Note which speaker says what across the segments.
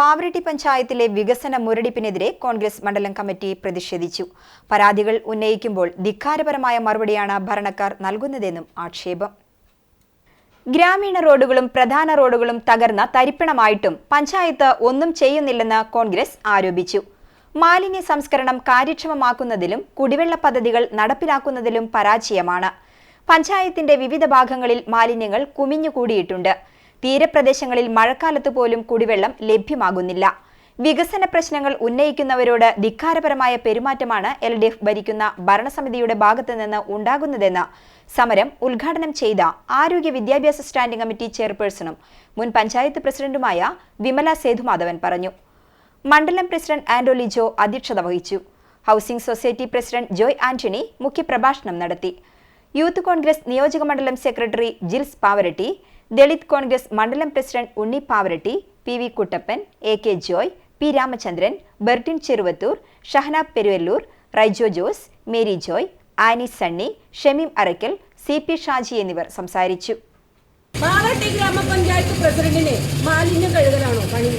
Speaker 1: പാവറട്ടി പഞ്ചായത്തിലെ വികസന മുരടിപ്പിനെതിരെ കോൺഗ്രസ് മണ്ഡലം കമ്മിറ്റി പ്രതിഷേധിച്ചു. പരാതികൾ ഉന്നയിക്കുമ്പോൾ ധിക്കാരപരമായ മറുപടിയാണ് ഭരണക്കാർ നൽകുന്നതെന്നും ആക്ഷേപം. ഗ്രാമീണ റോഡുകളും പ്രധാന റോഡുകളും തകർന്ന തരിപ്പണമായിട്ടും പഞ്ചായത്ത് ഒന്നും ചെയ്യുന്നില്ലെന്ന് കോൺഗ്രസ് ആരോപിച്ചു. മാലിന്യ സംസ്കരണം കാര്യക്ഷമമാക്കുന്നതിലും കുടിവെള്ള പദ്ധതികൾ നടപ്പിലാക്കുന്നതിലും പരാജയമാണ്. പഞ്ചായത്തിന്റെ വിവിധ ഭാഗങ്ങളിൽ മാലിന്യങ്ങൾ കുമിഞ്ഞുകൂടിയിട്ടുണ്ട്. തീരപ്രദേശങ്ങളിൽ മഴക്കാലത്ത് പോലും കുടിവെള്ളം ലഭ്യമാകുന്നില്ല. വികസന പ്രശ്നങ്ങൾ ഉന്നയിക്കുന്നവരോട് ധിക്കാരപരമായ പെരുമാറ്റമാണ് എൽ ഡി എഫ് ഭരിക്കുന്ന ഭരണസമിതിയുടെ ഭാഗത്തു നിന്ന് ഉണ്ടാകുന്നതെന്ന് സമരം ഉദ്ഘാടനം ചെയ്ത ആരോഗ്യ വിദ്യാഭ്യാസ സ്റ്റാൻഡിംഗ് കമ്മിറ്റി ചെയർപേഴ്സണും മുൻ പഞ്ചായത്ത് പ്രസിഡന്റുമായ വിമല സേതുമാധവൻ പറഞ്ഞു. മണ്ഡലം പ്രസിഡന്റ് ആൻഡോ ലിജോ അധ്യക്ഷത വഹിച്ചു. Housing society president Joy Antony മുഖ്യപ്രഭാഷണം നടത്തി. യൂത്ത് കോൺഗ്രസ് നിയോജക മണ്ഡലം സെക്രട്ടറി ജിൽസ് പാവരട്ടി ദളിത് കോൺഗ്രസ് മണ്ഡലം president Unni Pavaratty P V Kuttappan A K Joy P Ramachandran Bertin Cheruvathur Shahana Peruvallur Raijo Jose Mary Joy Annie Sunny Shameem Arakkal C P Shaji എന്നിവർ സംസാരിച്ചു.
Speaker 2: ഗ്രാമപഞ്ചായത്ത് പ്രസിഡന്റിനെ മാലിന്യം കഴുകലാണോ പണി?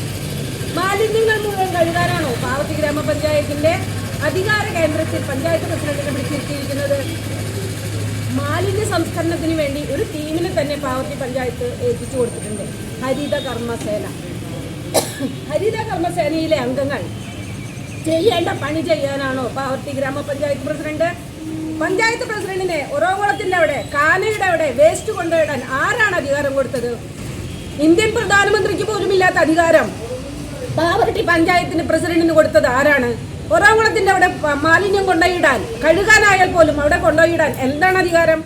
Speaker 2: മാലിന്യങ്ങൾ മുഴുവൻ കഴുകാനാണോ പാവട്ടി ഗ്രാമപഞ്ചായത്തിന്റെ അധികാര കേന്ദ്രത്തിൽ പഞ്ചായത്ത് പ്രസിഡന്റിനെ പിടിച്ചിരിക്കുന്നത് സംസ്കരണത്തിന് വേണ്ടി ഒരു ടീമിനെ തന്നെ പാവർട്ടി പഞ്ചായത്ത് ഏൽപ്പിച്ചു കൊടുത്തിട്ടുണ്ട്. ഹരിത കർമ്മസേന. ഹരിത കർമ്മസേനയിലെ അംഗങ്ങൾ ചെയ്യേണ്ട പണി ചെയ്യാനാണോ പാവർട്ടി ഗ്രാമപഞ്ചായത്ത് പ്രസിഡന്റ്? പഞ്ചായത്ത് പ്രസിഡന്റിനെ ഒറോകുളത്തിന്റെ അവിടെ കാനയുടെ അവിടെ വേസ്റ്റ് കൊണ്ടുപോയിടാൻ ആരാണ് അധികാരം കൊടുത്തത്? ഇന്ത്യൻ പ്രധാനമന്ത്രിക്ക് പോലും ഇല്ലാത്ത അധികാരം പാവർട്ടി പഞ്ചായത്തിന് പ്രസിഡന്റിന് കൊടുത്തത് ആരാണ്? ഒറോകുളത്തിന്റെ അവിടെ മാലിന്യം കൊണ്ടുപോയിടാൻ കഴുകാനായാൽ പോലും അവിടെ കൊണ്ടുപോയിടാൻ എന്താണ് അധികാരം?